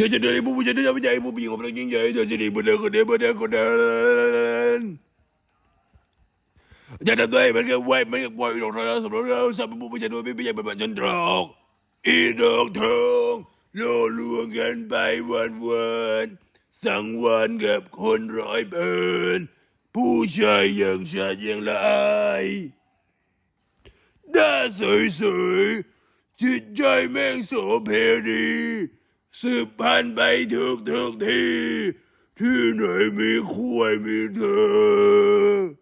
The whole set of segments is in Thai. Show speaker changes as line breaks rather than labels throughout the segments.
อยากจะเดินให้ผู้ผู้ชายที่จะไม่ใช่ผู้ผู้หญิงของเรายิ่งใหญ่เธอจะดีบนเดินคนเดียวบนเดินคนเดินจะทำด้วยมันก็ไหวมันก็ปล่อยดอกเธอสำหรับเราสับผู้ผู้ชายด้วยไม่ไม่ใช่เป็นแบบฉันดอกอีดอกทองโลลวงกันไปวันวันสังวันกับคนร้อยเบินผู้ชายอย่างฉันยังละอายหน้สวยๆจิตใจแม่งโสเพณี สืบพันธุ์ไปทุกทุกทีที่ไหนมีควายมีเธอ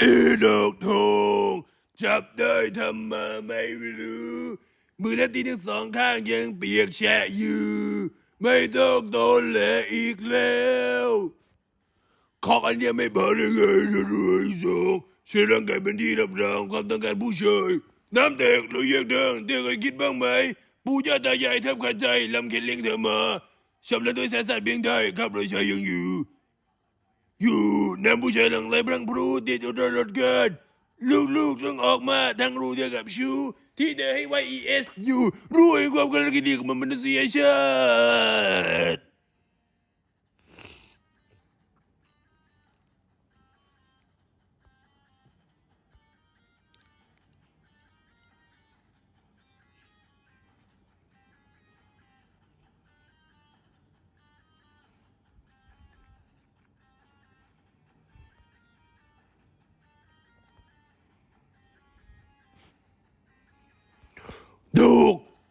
อีดอกทองจับได้ทำมาไม่รู้ มือและตีทั้งสองข้างยังเปียกแฉะอยู่ ไม่ต้องโดนแหละอีกแล้วขอกอันเนี้ยไม่พอได้ไงจะรวยสองใช้ร่างกายเป็นที่รับรองความต้องการผู้ชายน้ำแตกหรือแยกทางเธอเคยคิดบ้างไหมปู่ย่าตายายแทบขาดใจลำเข็นเลี้ยงเธอมาชำระด้วยสายสัตว์เพียงใดข้าพระชายยังอยู่ อยู่น้ำผู้ชายหลังไหลพลังพรูติดอุดรรถเกินลูกๆต้องออกมาทั้งรู้เดียวกับชูที่เดให้ไว้ ES อยู่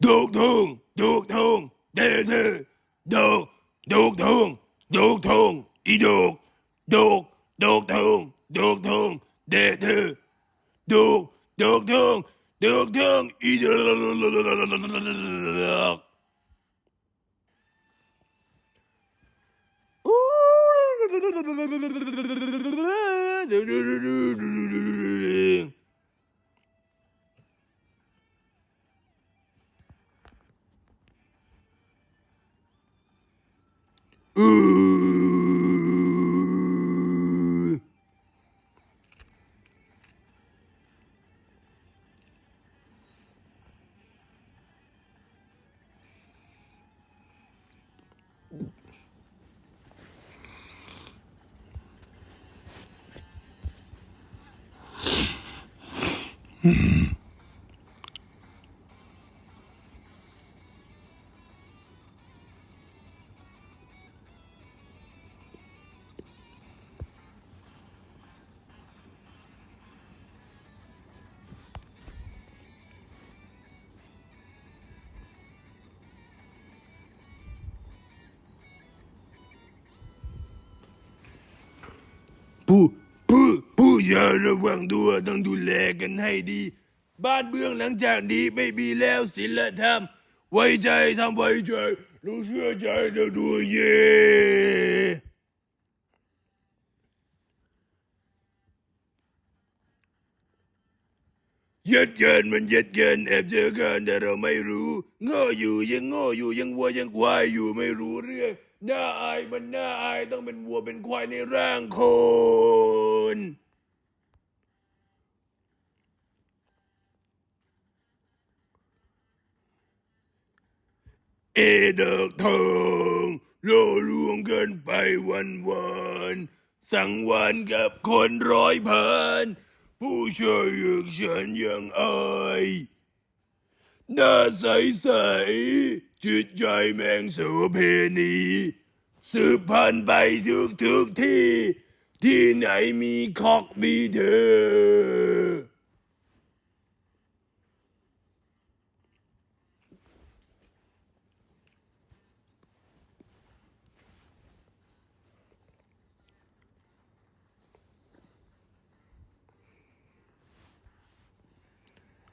กดูกทงดูกทงเดเดดูกดูกทงดูกทงอีดูกดู กดู ผู้ผู้ผู้อย่าระวังตัวต้องดูแลกันให้ดี บ้านเบื้องหลังจากนี้ไม่มีแล้วศีลธรรม ไว้ใจทำไว้ใจรู้เชื่อใจเราด้วยเย่ย็ดเกินมันย็ดเกินแอบเจอกันแต่เราไม่รู้โง่อยู่ยังโง่อยู่ยังวัวยังควายอยู่ไม่รู้เรื่อง น่าอายมันน่าอายต้องเป็นวัวเป็นควายในร่างคนเอดอกทองโลลวงเกินไปวันวันสังวานกับคนร้อยพันผู้ชายอย่างฉันยังอายหน้าใสใสจิตใจแมงโสเพณี สืบพันธุ์ไปทุกทุกที่ ที่ไหนมีคอกมีเธอ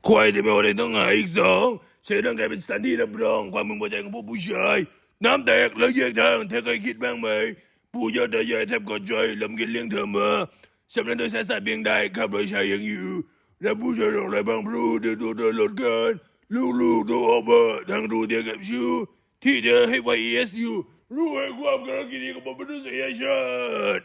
ควายที่ไม่ว่าอะไรต้องหาอีกสองใช้ร่างกายเป็นสถานที่รับรองความมึงพอใจของพวกผู้ชาย น้ำแตกแล้วแยกทางเธอเคยคิดบ้างไหม ปู่ย่าตายายแทบกอดใจลำกินเลี้ยงเธอมาสำนักโดยสายสายเพียงใดข้าพรถชายยังอยู่และผู้ชายของไรบางพรูเดินตัวเดินหลดกันลูกๆตัวออกมาทางรู้เดียวกับชูที่เธอให้ไวเอสยูรู้ให้ความกระกินีของมนุษยชาติ